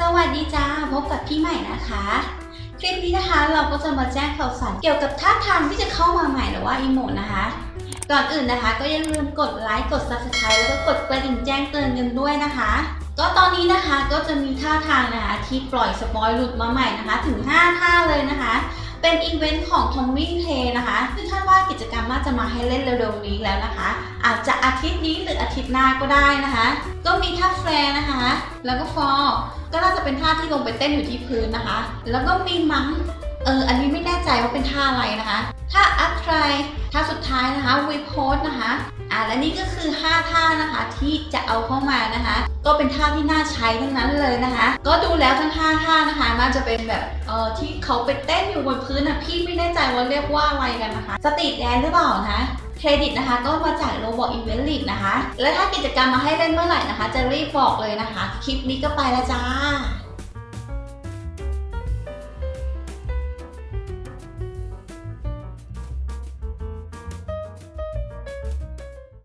สวัสดีจ้าพบกับพี่ใหม่นะคะ คลิปนี้นะคะเราก็จะมาแจ้งข่าวสารเกี่ยวกับท่าทางที่จะเข้ามาใหม่หรือว่าอีโมดนะคะ ก่อนอื่นนะคะ ก็อย่าลืมกดไลค์กด subscribe แล้วก็กดกระดิ่งแจ้งเตือนกันด้วยนะคะ ก็ตอนนี้นะคะก็จะมีท่าทางนะคะที่ปล่อยสปอยหลุดมาใหม่นะคะ ถึง 5 ท่าเลยนะคะ เป็นอีเวนต์ของทอมมิ่งเทนะคะซึ่งคาดว่ากิจกรรมน่าจะมาให้เล่นเร็วๆนี้แล้วนะคะ อาจจะอาทิตย์นี้หรืออาทิตย์หน้าก็ได้นะคะ ก็มีท่าแฟร์นะคะ แล้วก็ฟอก็น่าจะเป็นท่าที่ลงไปเต้นอยู่ที่พื้นนะคะ แล้วก็มีมังเออ อันนี้ไม่แน่ใจว่าเป็นท่าอะไรนะคะ ท่าอัพไทรท่าสุดท้ายนะคะวีโพสนะคะ อ่าและนี่ก็คือ 5 ท่านะคะที่จะเอาเข้ามานะคะ ก็เป็นท่าที่น่าใช้ทั้งนั้นเลยนะคะ ก็ดูแล้วทั้ง 5 ท่านะคะน่าจะเป็นแบบเอ่อที่เขาไปเต้นอยู่บนพื้นนะพี่ไม่แน่ใจว่าเรียกว่าอะไรกันนะคะสตรีทแดนหรือเปล่านะเครดิตนะคะก็มาจากโรบอทอีเวนต์ลีดนะคะ และถ้ากิจกรรมมาให้เล่นเมื่อไหร่นะคะ จะรีบบอกเลยนะคะ คลิปนี้ก็ไปแล้วจ้า